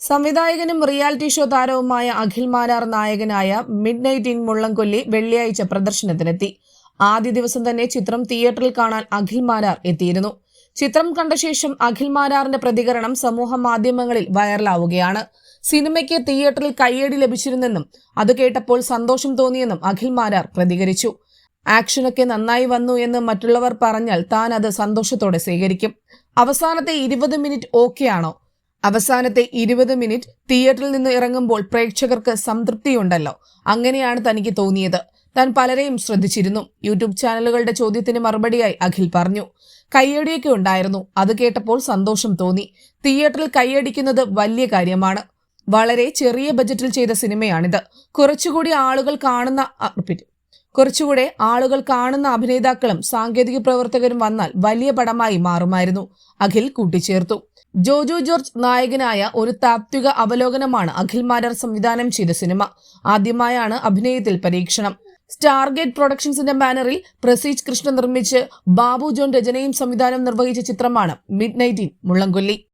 സംവിധായകനും reality show താരവുമായ അഖിൽ മാരാർ നായകനായ മിഡ് നൈറ്റ് ഇൻ മുള്ളംകൊല്ലി വെള്ളിയാഴ്ച പ്രദർശനത്തിനെത്തി. ആദ്യ ദിവസം തന്നെ ചിത്രം തിയേറ്ററിൽ കാണാൻ അഖിൽ മാരാർ എത്തിയിരുന്നു. ചിത്രം കണ്ട ശേഷം അഖിൽ മാരാറിന്റെ പ്രതികരണം സമൂഹ മാധ്യമങ്ങളിൽ വൈറലാവുകയാണ്. സിനിമയ്ക്ക് തിയേറ്ററിൽ കയ്യടി ലഭിച്ചിരുന്നെന്നും അത് കേട്ടപ്പോൾ സന്തോഷം തോന്നിയെന്നും അഖിൽ മാരാർ പ്രതികരിച്ചു. ആക്ഷനൊക്കെ നന്നായി വന്നു എന്ന് മറ്റുള്ളവർ പറഞ്ഞാൽ താൻ അത് സന്തോഷത്തോടെ സ്വീകരിക്കും. അവസാനത്തെ ഇരുപത് മിനിറ്റ് ഓക്കെയാണോ? അവസാനത്തെ ഇരുപത് മിനിറ്റ് തിയേറ്ററിൽ നിന്ന് ഇറങ്ങുമ്പോൾ പ്രേക്ഷകർക്ക് സംതൃപ്തിയുണ്ടല്ലോ. അങ്ങനെയാണ് തനിക്ക് തോന്നിയത്. താൻ പലരെയും ശ്രദ്ധിച്ചിരുന്നു. യൂട്യൂബ് ചാനലുകളുടെ ചോദ്യത്തിന് മറുപടിയായി അഖിൽ പറഞ്ഞു. കയ്യടിയൊക്കെ ഉണ്ടായിരുന്നു. അത് കേട്ടപ്പോൾ സന്തോഷം തോന്നി. തിയേറ്ററിൽ കയ്യടിക്കുന്നത് വലിയ കാര്യമാണ്. വളരെ ചെറിയ ബജറ്റിൽ ചെയ്ത സിനിമയാണിത്. കുറച്ചുകൂടി ആളുകൾ കാണുന്ന. കുറച്ചുകൂടെ ആളുകൾ കാണുന്ന അഭിനേതാക്കളും സാങ്കേതിക പ്രവർത്തകരും വന്നാൽ വലിയ പടമായി മാറുമായിരുന്നു. അഖിൽ കൂട്ടിച്ചേർത്തു. ജോജു ജോർജ് നായകനായ ഒരു താത്വിക അവലോകനമാണ് അഖിൽ മാരാർ സംവിധാനം ചെയ്ത സിനിമ. ആദ്യമായാണ് അഭിനയത്തിൽ പരീക്ഷണം. സ്റ്റാർഗേറ്റ് പ്രൊഡക്ഷൻസിന്റെ ബാനറിൽ പ്രസീജ് കൃഷ്ണ നിർമ്മിച്ച് ബാബു ജോൺ രചനയും സംവിധാനം നിർവഹിച്ച ചിത്രമാണ് മിഡ് നൈറ്റ് ഇൻ മുള്ളംകൊല്ലി.